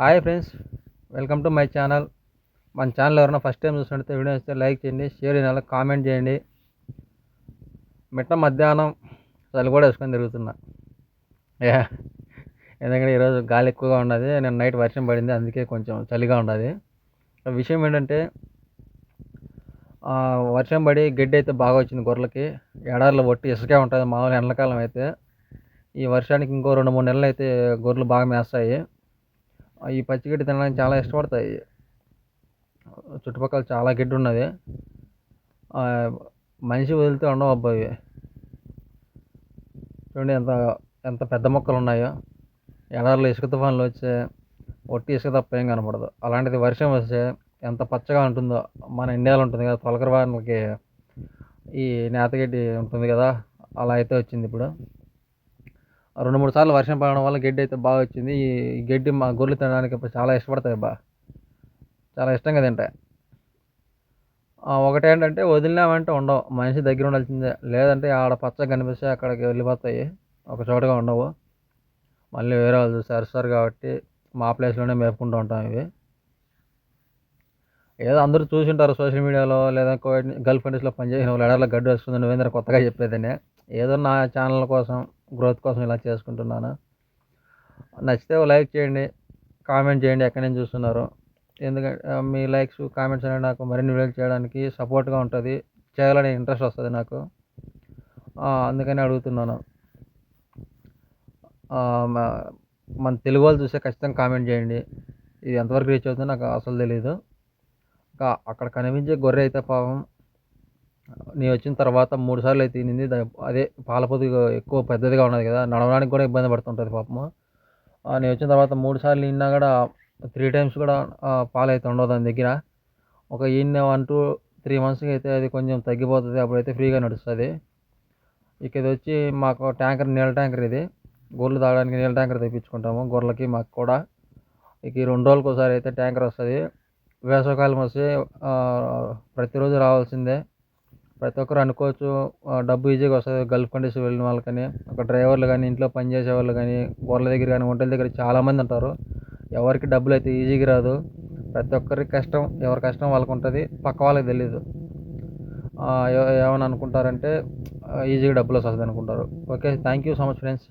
Hi friends welcome to my channel. మన channel ఎవరైనా first time చూసినట్లయితే వీడియో ఇస్తే లైక్ చేయండి షేర్ చేయాలి కామెంట్ చేయండి. మిట్ట మధ్యాహ్నం చలి కూడా వేసుకొని తిరుగుతున్నా. యా ఎందుకంటే ఈరోజు గాలి ఎక్కువగా ఉన్నది నేను నైట్ వర్షం పడింది అందుకే కొంచెం చలిగా ఉన్నది. విషయం ఏంటంటే వర్షం పడి గడ్డి అయితే బాగా వచ్చింది గొర్రెలకి. ఎడారిలో ఒట్టి ఇసుకే ఉంటుంది మామూలు ఎండాకాలం అయితే. ఈ వర్షానికి ఇంకో రెండు మూడు నెలలు అయితే గొర్రెలు బాగా మేస్తాయి. ఈ పచ్చిగడ్డి తినడానికి చాలా ఇష్టపడతాయి. చుట్టుపక్కల చాలా గడ్డి ఉన్నది. మనిషి వదిలితే ఉండవు అబ్బా చూడండి ఎంత ఎంత పెద్ద మొక్కలు ఉన్నాయో. ఎడారిలో ఇసుక తుఫాన్లు వచ్చే ఒట్టి ఇసుక తప్ప ఏం కనపడదు. అలాంటిది వర్షం వస్తే ఎంత పచ్చగా ఉంటుందో మన ఇండియాలో ఉంటుంది కదా తొలకరి వారికి ఈ నేతగడ్డి ఉంటుంది కదా అలా అయితే వచ్చింది ఇప్పుడు. రెండు మూడు సార్లు వర్షం పడడం వల్ల గడ్డి అయితే బాగా వచ్చింది. ఈ గడ్డి మా గొర్రెలు తినడానికి చాలా ఇష్టపడతాయి బా చాలా ఇష్టంగా తింటాయి. ఒకటేంటంటే ఒకటి ఏంటంటే వదిలినామంటే ఉండవు. మనిషి దగ్గర ఉండాల్సిందే. లేదంటే ఆడ పచ్చగా కనిపిస్తే అక్కడికి వెళ్ళిపోతాయి. ఒక చోటగా ఉండవు. మళ్ళీ వేరే వాళ్ళు సరిస్తారు కాబట్టి మా ప్లేస్లోనే మేపుకుంటూ ఉంటాం ఇవి. ఏదో అందరూ చూసింటారు సోషల్ మీడియాలో లేదా గల్ఫ్ కంట్రీస్లో పనిచేసిన వాళ్ళు ఎడర్లో గడ్డి వస్తుంది నువ్వేంద్ర కొత్తగా చెప్పేదని. ఏదో నా ఛానల్ కోసం గ్రోత్ కోసం ఇలా చేసుకుంటున్నాను. నచ్చితే లైక్ చేయండి కామెంట్ చేయండి ఎక్కడి నుంచి చూస్తున్నారు. ఎందుకంటే మీ లైక్స్ కామెంట్స్ అనేవి నాకు మరిన్ని వీడియోలు చేయడానికి సపోర్ట్గా ఉంటుంది. చేయాలనే ఇంట్రెస్ట్ వస్తుంది నాకు. అందుకని అడుగుతున్నాను. మన తెలుగు వాళ్ళు చూస్తే ఖచ్చితంగా కామెంట్ చేయండి. ఇది ఎంతవరకు రీచ్ అవుతుందో నాకు అసలు తెలియదు ఇంకా అక్కడ కనిపించే గొర్రె అయితే పాపం నేను వచ్చిన తర్వాత మూడు సార్లు అయితే తినింది. అదే పాల ఎక్కువ పెద్దదిగా ఉన్నది కదా నడవడానికి కూడా ఇబ్బంది పడుతుంటుంది పాపము నేను వచ్చిన తర్వాత మూడు సార్లు తిన్నా కూడా త్రీ టైమ్స్ కూడా పాలు అయితే ఉండవు దాని దగ్గర. ఒక ఈయన వన్ టూ త్రీ మంత్స్కి అయితే అది కొంచెం తగ్గిపోతుంది. అప్పుడైతే ఫ్రీగా నడుస్తుంది. ఇక ఇది వచ్చి మాకు ట్యాంకర్ నీళ్ళ ట్యాంకర్ ఇది. గొర్రెలు తాగడానికి నీళ్ళ ట్యాంకర్ తెప్పించుకుంటాము. గొర్రెలకి మాకు కూడా. ఇక ఈ రెండు రోజులకు ఒకసారి అయితే ట్యాంకర్ వస్తుంది. వేసవకాలం వస్తే ప్రతిరోజు రావాల్సిందే. ప్రతి ఒక్కరు అనుకోవచ్చు డబ్బు ఈజీగా వస్తుంది. గల్ఫ్ కంట్రీస్ వెళ్ళిన వాళ్ళకని ఒక డ్రైవర్లు కానీ ఇంట్లో పనిచేసే వాళ్ళు కానీ గొర్రెల దగ్గర కానీ ఒంటెల దగ్గర చాలామంది ఉంటారు. ఎవరికి డబ్బులు అయితే ఈజీగా రాదు. ప్రతి ఒక్కరికి కష్టం ఎవరి కష్టం వాళ్ళకు ఉంటుంది. పక్క వాళ్ళకి తెలియదు ఏమని అనుకుంటారంటే ఈజీగా డబ్బులు వస్తుంది అనుకుంటారు. Okay thank you so much friends